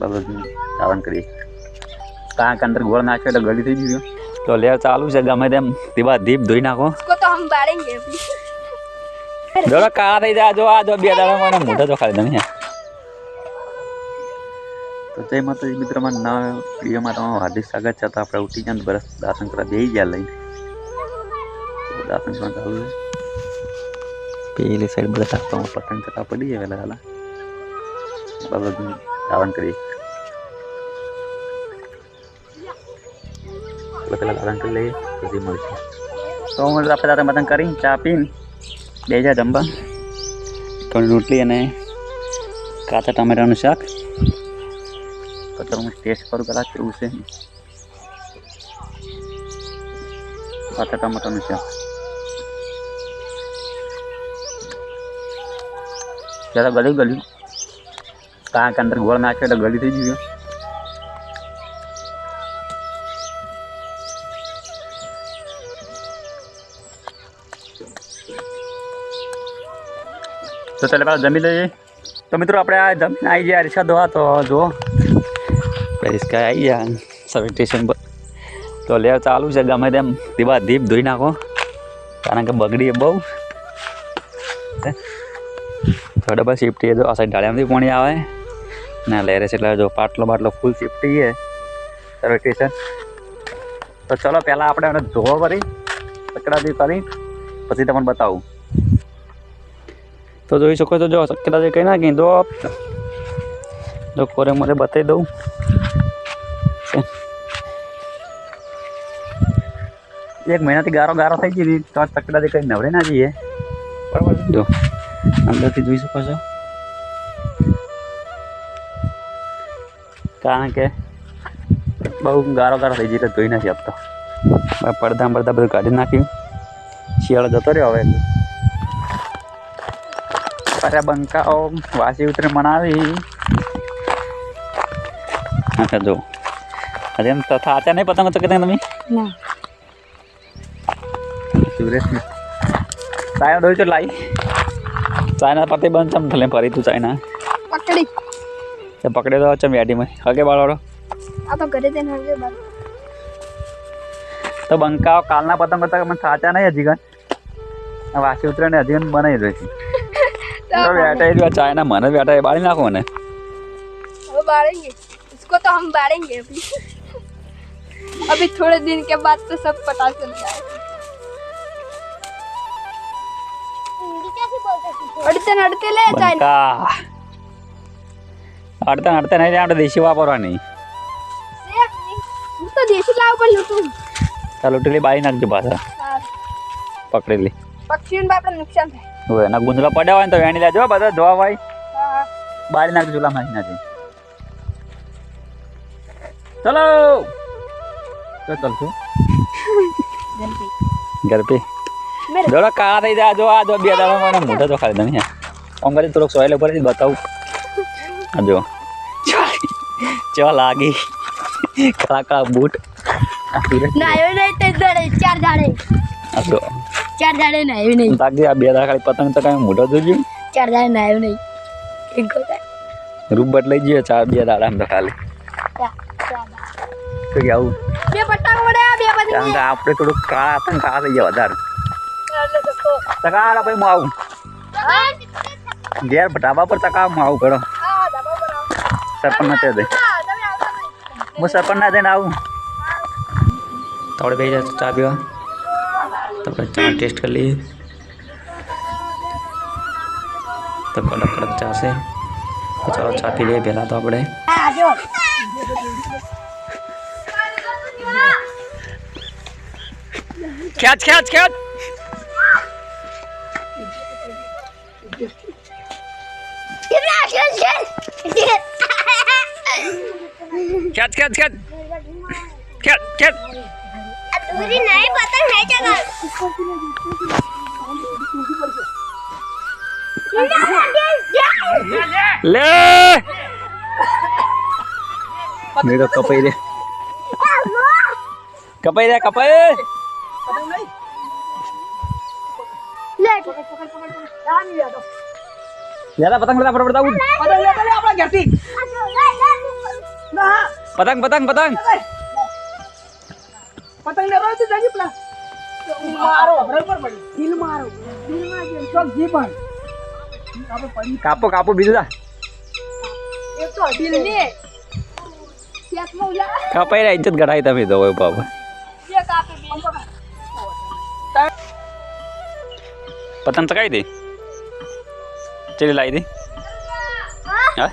બાબતનું ધારણ કરીએ. કાં અંદર ગોળ નાખ્યો એટલે ગળી થઈ ગયું. તો લેર ચાલુ છે ગમે તેમ. તે બાદ દીપ ધોઈ નાખો. દોડો કાળા થઈ જાય જો આ જો બે દાડા મને મોઢા તો ખાલી તમે. તો જય માતાજી મિત્રો મારા નવા વિડીયોમાં તમારું હાર્દિક સ્વાગત છે. તો આપણે ઉઠી ગયા બરસ દાસન કરવા બેસી ગયા લઈ દાસન કરવા ચાલુ છે પેલી સાઈડ બધા પતંગ ચટા પડી ગયા પેલા હાલા બાબા ધારણ કરીએ એટલે પેલા ધારણ કરી લઈએ પછી મળશે તો હું આપણે તારે પતંગ કરી ચા પીને બે હજાર જમવા થોડી રોટલી અને કાચા ટમેટાનું શાક તો ચાલો હું ટેસ્ટ કરું પહેલાં કેવું છે કાચા ટમેટાનું શાક જરા ગળી ગળ્યું કાંક અંદર ગોળ નાખ્યો એટલે ગળી થઈ ગયું. તો ચાલે પેલા જમી લઈએ. તો મિત્રો આપણે આ જમીને આવી ગયા રિક્ષા ધોવા તો જુઓ. રિક્ષા આવી ગયા. સર્વિસ સ્ટેશન પર. તો લેર ચાલુ છે, ગમે તેમ દીવા દીપ ધોઈ નાખો. કારણ કે બગડી બહુ. તો ડબલ શિફ્ટી જો આ સાઈડ ઢાળિયામાંથી પાણી આવે. ના લેરે છે. એટલે જો પાટલો બાટલો ફૂલ શિફ્ટી છે. સર્વિસ સ્ટેશન તો ચલો, પહેલાં આપણે એને ધોવો કરી પકડાથી કરી પછી તમને બતાવું. તો જોઈ શકો છો, જો શક્યતા કંઈ નાખી દો જો કોરે મોરે બતાવી દઉં. એક મહિનાથી ગારો ગારો થઈ ગઈ તો તકડાથી કંઈ નવરે ના જઈએ. બરાબર જો, અંદરથી જોઈ શકો છો. કારણ કે બહુ ગારો ગારો થઈ ગઈ એટલે ધોઈ નથી આપતો હવે પડદા પડદા બધું કાઢી નાખ્યું શિયાળો જતો રહ્યો હવે અરે બંકાઓ વાસી ઉતરે મનાવી અચ્છા જો અરે એમ તથા આચા નહીં પતંગ તો તમે ના સુરેશ ચાઇના દોઈ તો લાઈ ચાઇના પતિ બંધ ચમ થલે ફરી તું ચાઇના પકડી તે પકડે તો ચમ યાડીમાં હગે બાળવાળો આ તો ઘરે જઈને હવે બાર તો બંકાઓ કાલના પતંગ હતા મને સાચા નહીં હજી કન આ વાસી ઉતરે ને હજી કન બનાવી રહી છે તો બેટા એ ચાઇના મને બેટા એ બાળી નાખો ને वो बाड़ेंगे इसको तो हम बाड़ेंगे अभी अभी थोड़े दिन के बाद तो सब पता चल जाएगा અડતે ને અડતે લે જાય ને. બંકા અડતા અડતા નહીં આપણે દેશી વાપરવાની. ચાલો ઉઠેલી બાળી નાખજો પાછા. પકડેલી પક્ષીઓને આપણે નુકસાન થાય. હવે એના ગુંદલા પડ્યા હોય તો વેણી લેજો બધા ધોવા ભાઈ. બાળી નાખજો ચૂલા નાખી નાખી ચલો. તો ચાલશું ગરપી જોડો કાળા થઈ જાય જો આ જો બે દાડા મને મોઢા તો ખાલી તમે આમ કરી થોડોક સોયલ ઉપર બતાવું. આ જો. ચા લાગી કાળા કાળા બૂટ આ સુરત નાયો નહીં તે દાડે ચાર દાડે આ જો ચાર દાડે નાયો નહીં લાગી આ બે દાડા ખાલી પતંગ તો કાંઈ મોઢો જોજો ચાર દાડે નાયો નહીં એક ગોતા રૂપ બદલાઈ ગયો ચાર બે દાડા તો ખાલી તો કે આવું બે પટ્ટા મળ્યા બે કારણ બધી કે આપણે થોડુંક કાળા હતા ને કાળા થઈ ગયા વધારે ચકાડા ભાઈ હું આવું ઘેર ઢાબા પર ચકા હું આવું કરો સરપંચ ના દે હું સરપંચ ના જઈને આવું થોડે બે જાય ચા પીવા તો આપણે ચા ટેસ્ટ કરી લઈએ તો કડક કડક ચા છે તો ચાલો ચા પી લઈએ પહેલાં તો આપણે ખેંચ ખેંચ ખેંચ खेत खेत खेत। खेत खेत। अधूरी नहीं पता है जगह ले। मेरा कपई रे कपई रे कपई ले। पतंग ले फटाफट बताऊँ पतंग ले ले अपना घर ठीक પતંગ પતંગ પતંગ પતંગ લેવા તો જાજી પેલા મારો બરાબર પડી દિલ મારો દિલ માં જેમ ચોક જી પણ આપણે પડી કાપો કાપો બીજું જા એક તો દિલ ને ક્યાંકમાં ઉલા કપાઈ રહ્યા ઇજ્જત ઘટાઈ તમે તો હવે બાબા જે કાપે બી પતંગ ચકાઈ દે ચેલી લાવી દે હા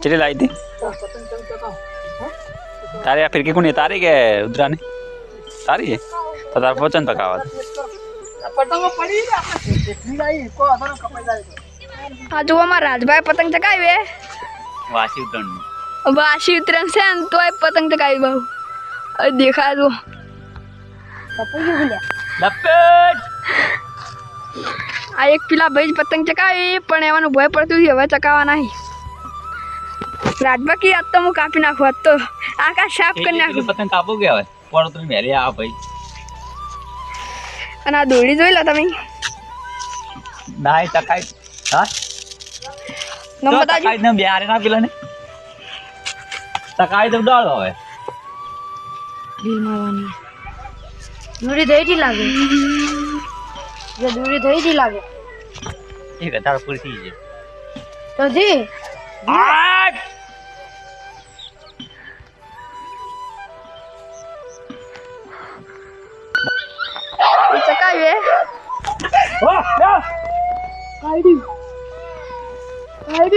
ચેલી લાવી દે પતંગ ચમ ચકાવ તારે આ ફિરકી કોની તારી કે ઉધરાની તારી છે તો તાર વચન પકાવત પતંગો પડી ને આપણે એટલી લાવી કો આધાર કપાઈ જાય હા જો અમારા રાજભાઈ પતંગ ચગાવે વાસી ઉતરણ વાસી ઉતરણ છે ને તોય પતંગ ચગાવી બહુ હવે દેખાય તો કપાઈ ગયું લ્યા લપેટ આ એક પેલા ભાઈ જ પતંગ ચકાવી પણ એવાનું ભય પડતું હતું, હવે ચકાવવા નહીં રાજભા કી આજ તો હું કાપી નાખું આજ તો આકાશ સાફ કરી નાખું. પતંગ કાપો ગયા હોય પણ તમે વહેલી આ ભાઈ. અને આ દોડી જોઈ લો તમે. નાય તકાઈ હા? નમ બતાજો ને બિહારે ના પેલા ને. તકાઈ તો ડાળો હવે. દૂરી થઈ જી લાગે. જે દોડી થઈ જી લાગે. એક હજાર પૂરી છે. તો જી. આઠ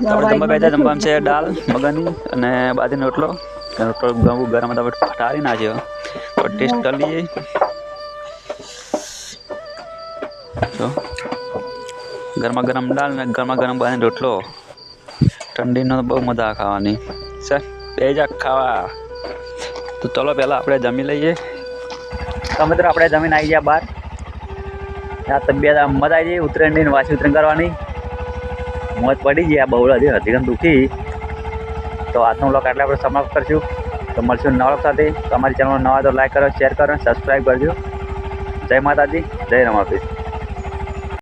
જમવા બેઠા જમવામાં છે. દાળ મગની અને બાજરીનો રોટલો. રોટલો ગરમ હતા ફટારી નાખ્યો. તો ટેસ્ટ કરી લઈએ. તો ગરમા ગરમ દાળ ને ગરમા ગરમ બાજરીનો રોટલો. ઠંડીનો બહુ મજા ખાવાની. સર બે જા ખાવા. તો ચલો પહેલાં આપણે જમી લઈએ. તો મિત્રો આપણે જમીન આવી ગયા બહાર. આ તબિયત મજા આવી ગઈ ઉત્તરાયણની ને વાસી ઉત્તરાયણ કરવાની. મોજ પડી ગઈ, આ બહુ હજી હજી દુખી. તો આજનો બ્લોગ આટલા આપણે સમાપ્ત કરશું. તો મળશું નવા સાથે. તમારી ચેનલ નવા તો લાઈક કરો શેર કરો સબસ્ક્રાઈબ કરજો. જય માતાજી, જય રમાપીર